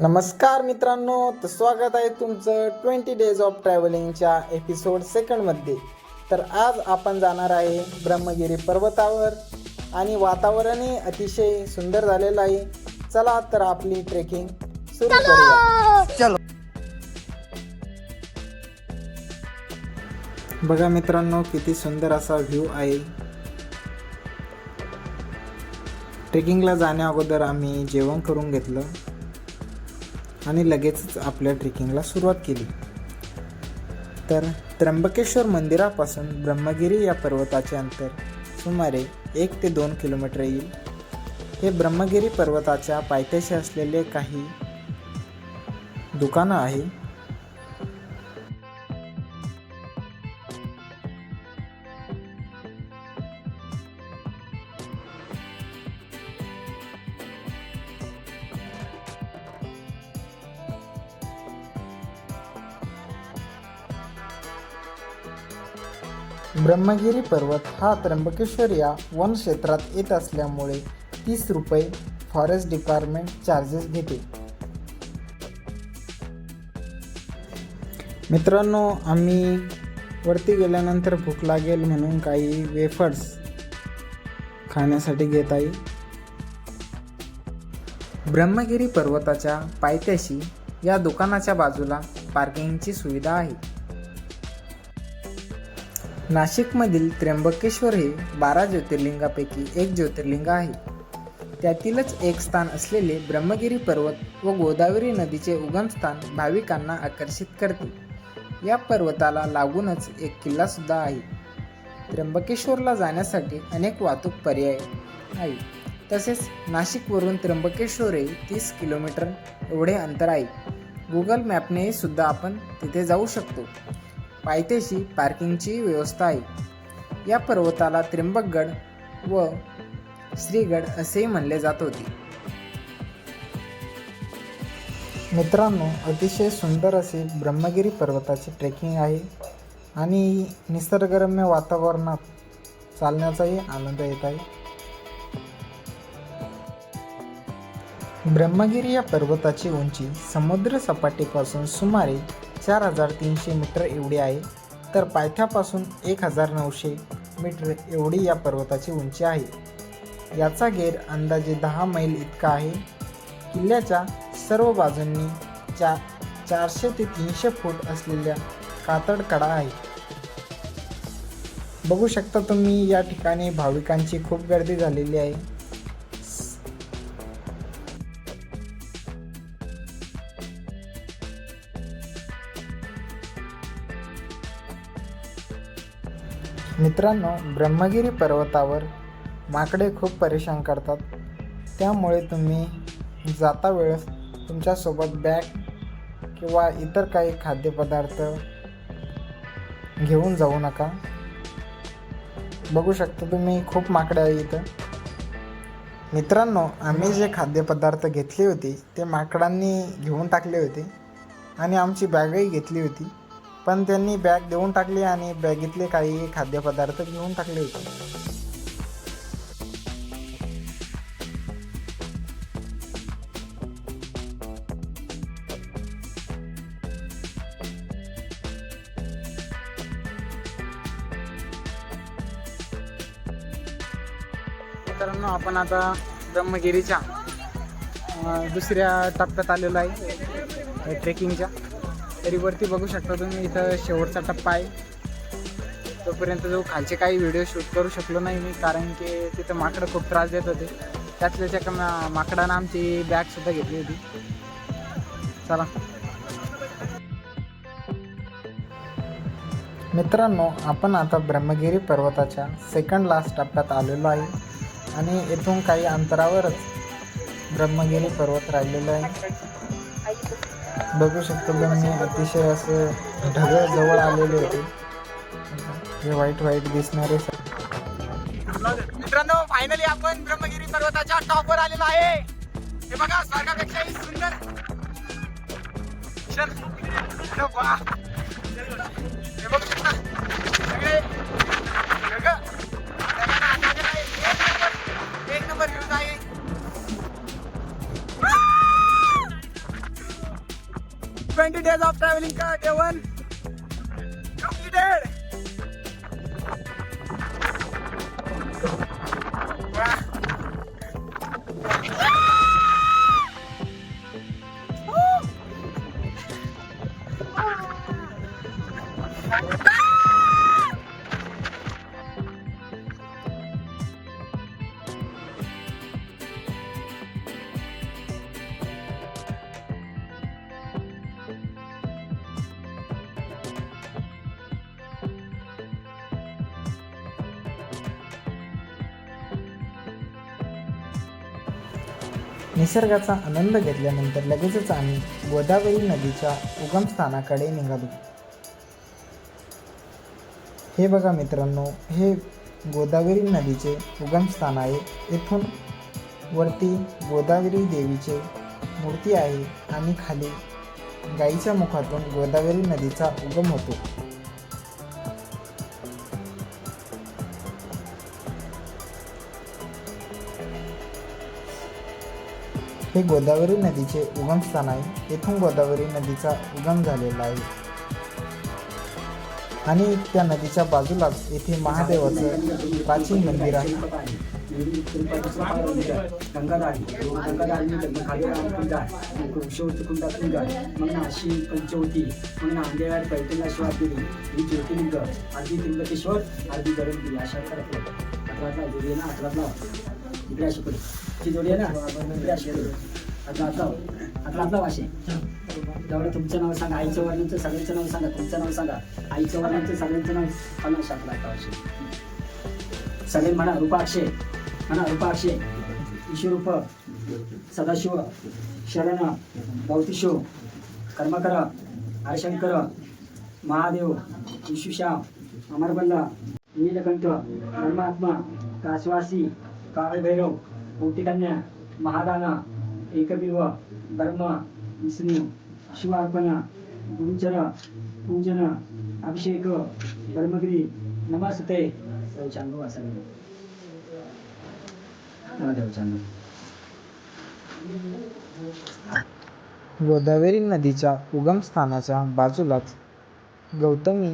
नमस्कार मित्रांनो तर स्वागत आहे तुमचं ट्वेंटी डेज ऑफ ट्रॅव्हलिंगच्या एपिसोड सेकंडमध्ये तर आज आपण जाणार आहे ब्रह्मगिरी पर्वतावर आणि वातावरणही अतिशय सुंदर झालेलं आहे. चला तर आपली ट्रेकिंग सुरू करूया. बघा मित्रांनो किती सुंदर असा व्ह्यू आहे. ट्रेकिंगला जाण्या अगोदर आम्ही जेवण करून घेतलं. आणि लगेचच आपल्या ट्रेकिंगला सुरुवात केली. तर त्र्यंबकेश्वर मंदिरापासून ब्रह्मगिरी या पर्वताचे अंतर सुमारे एक ते दोन किलोमीटर येईल. हे ब्रह्मगिरी पर्वताच्या पायथ्याशी असलेले काही दुकानं आहे. ब्रह्मगिरी पर्वत हा त्र्यंबकेश्वर या वन क्षेत्रात येत असल्यामुळे तीस रुपये फॉरेस्ट डिपार्टमेंट चार्जेस घेते. मित्रांनो आम्ही वरती गेल्यानंतर भूक लागेल म्हणून काही वेफर्स खाण्यासाठी घेत आहे. ब्रह्मगिरी पर्वताच्या पायथ्याशी या दुकानाच्या बाजूला पार्किंगची सुविधा आहे. नाशिकमधील त्र्यंबकेश्वर हे बारा ज्योतिर्लिंगापैकी एक ज्योतिर्लिंग आहे. त्यातीलच एक स्थान असलेले ब्रह्मगिरी पर्वत व गोदावरी नदीचे उगमस्थान भाविकांना आकर्षित करते. या पर्वताला लागूनच एक किल्लासुद्धा आहे. त्र्यंबकेश्वरला जाण्यासाठी अनेक वाहतूक पर्याय आहे तसेच नाशिकवरून त्र्यंबकेश्वर हे तीस किलोमीटर एवढे अंतर आहे. गुगल मॅपनेही सुद्धा आपण तिथे जाऊ शकतो. पायथ्याशी पार्किंगची व्यवस्था आहे. या पर्वताला त्र्यंबकगड व श्रीगड असेही म्हणले जात होते. मित्रांनो अतिशय सुंदर असे ब्रह्मगिरी पर्वताची ट्रेकिंग आहे आणि निसर्गरम्य वातावरणात चालण्याचाही आनंद येत आहे. ब्रह्मगिरी या पर्वताची उंची समुद्र सपाटीपासून सुमारे चार हजार तीनशे मीटर एवढी आहे. तर पायथ्यापासून एक हजार नऊशे मीटर एवढी या पर्वताची उंची आहे. याचा गेर अंदाजे दहा मैल इतका आहे. किल्ल्याच्या सर्व बाजूंनी चा चारशे ते तीनशे फूट असलेल्या कातड कडा आहे. बघू शकता तुम्ही या ठिकाणी भाविकांची खूप गर्दी झालेली आहे. मित्रांनो ब्रह्मगिरी पर्वतावर माकडे खूप परेशान करतात. त्यामुळे तुम्ही जाता वेळेस तुमच्यासोबत बॅग किंवा इतर काही खाद्यपदार्थ घेऊन जाऊ नका. बघू शकता तुम्ही खूप माकडे आहे इथं. मित्रांनो आम्ही जे खाद्यपदार्थ घेतले होते ते माकडांनी घेऊन टाकले होते आणि आमची बॅगही घेतली होती. पण त्यांनी बॅग देऊन टाकली आणि बॅगेतले काही खाद्यपदार्थ घेऊन टाकले. होते मित्रांनो आपण आता ब्रह्मगिरीच्या दुसऱ्या टप्प्यात आलेलो आहे ट्रेकिंगच्या. तरी वरती बघू शकता तुम्ही इथं शेवटचा टप्पा आहे. तोपर्यंत जो खालचे काही व्हिडिओ शूट करू शकलो नाही मी कारण की तिथं माकडं खूप त्रास देत होते. त्यातल्या त्या एका माकडानं आमची बॅगसुद्धा घेतली होती. चला. मित्रांनो आपण आता ब्रह्मगिरी पर्वताच्या सेकंड लास्ट टप्प्यात आलेलो आहे. आणि येथून काही अंतरावरच ब्रह्मगिरी पर्वत राहिलेलो आहे. बघू शकतो तुम्ही अतिशय असं ढगं जवळ आलेले होते. हे वाईट वाईट दिसणारे मित्रांनो फायनली आपण ब्रह्मगिरी पर्वताच्या टॉपवर आलेलो आहे. हे बघा स्वर्गापेक्षाही सुंदर. चल. हे बघू शकता. 90 days of traveling car one निसर्गाचा आनंद घेतल्यानंतर लगेचच आम्ही गोदावरी नदीच्या उगमस्थानाकडे निघालो. हे बघा मित्रांनो हे गोदावरी नदीचे उगमस्थान आहे. येथून वरती गोदावरी देवीचे मूर्ती आहे आणि खाली गाईच्या मुखातून गोदावरी नदीचा उगम होतो. हे गोदावरी नदीचे उगमस्थान आहे येथून गोदावरी नदीचा उगम झालेला आहे आणि त्या नदीच्या बाजूलाच येथे महादेवाचं प्राचीन मंदिर आहे गंगाधारी गंगाधारी मग पंचवटी मग नांदेड पैठणला ही ज्योतिर्लिंग अशा अकरातला अकरातला इकडे अशी पुढे जोडी आहे ना? इकडे अशी अकरातला अकरातला वाशे तेवढं तुमचं नाव सांगा आईचं वर्णांचं सगळ्यांचं नाव सांगा तुमचं नाव सांगा. आईचं वर्णांचं सगळ्यांचं नाव पन्नास अकरा वाशे. सगळे म्हणा रूपाक्षे. म्हणा रूपाक्षे. ईशुरूप सदाशिव शरण भौतिशो कर्मकर हरशंकर महादेव विशुश्याम अमरबल्ला नीलकंठ परमात्मा कासवासी काळभैरव कौतिकन्या महादाना एकबिल्व ब्रह्म विष्णू शिवार्पणा गुरुचर पूजन अभिषेक धर्मगिरी नमस्ते. चांगू असं गोदावरी नदीच्या उगमस्थानाच्या बाजूलाच गौतमी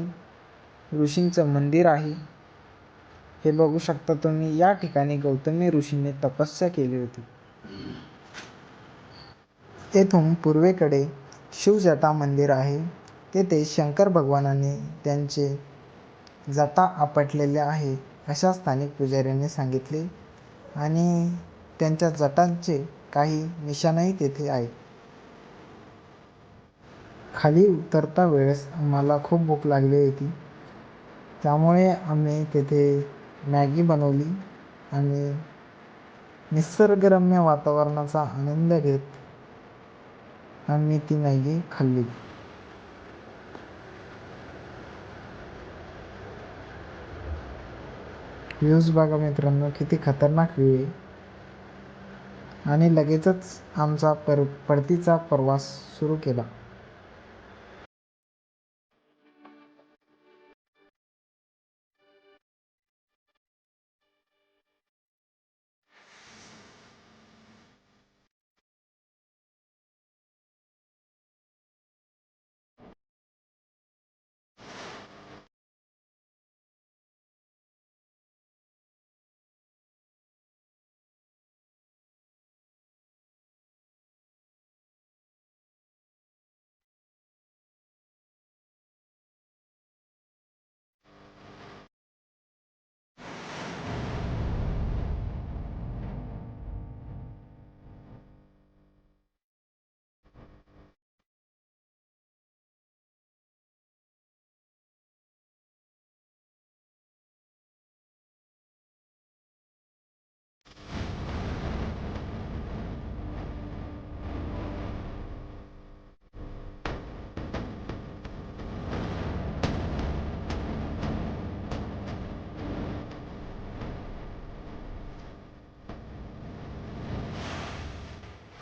ऋषींचं मंदिर आहे. हे बघू शकता तुम्ही या ठिकाणी गौतमी ऋषीने तपस्या केली होती. येथून पूर्वेकडे शिवजटा मंदिर आहे. तेथे शंकर भगवानांनी त्यांचे जटा आपटलेले आहे अशा स्थानिक पुजाऱ्यांनी सांगितले. आणि त्यांच्या जटांचे काही निशाणही तेथे आहे खाली उतरता वेळेस आम्हाला खूप भूक लागली होती. त्यामुळे आम्ही तेथे मॅगी बनवली आणि निसर्गरम्य वातावरणाचा आनंद घेत आम्ही ती मॅगी खाल्ली. व्ह्यूज बघा मित्रांनो किती खतरनाक व्ह्यू आहे. आणि लगेचच आमचा पर परतीचा प्रवास सुरू केला.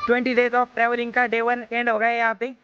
ट्वेंटी डेज ऑफ ट्रैवलिंग का डे वन एंड हो गया यहाँ पे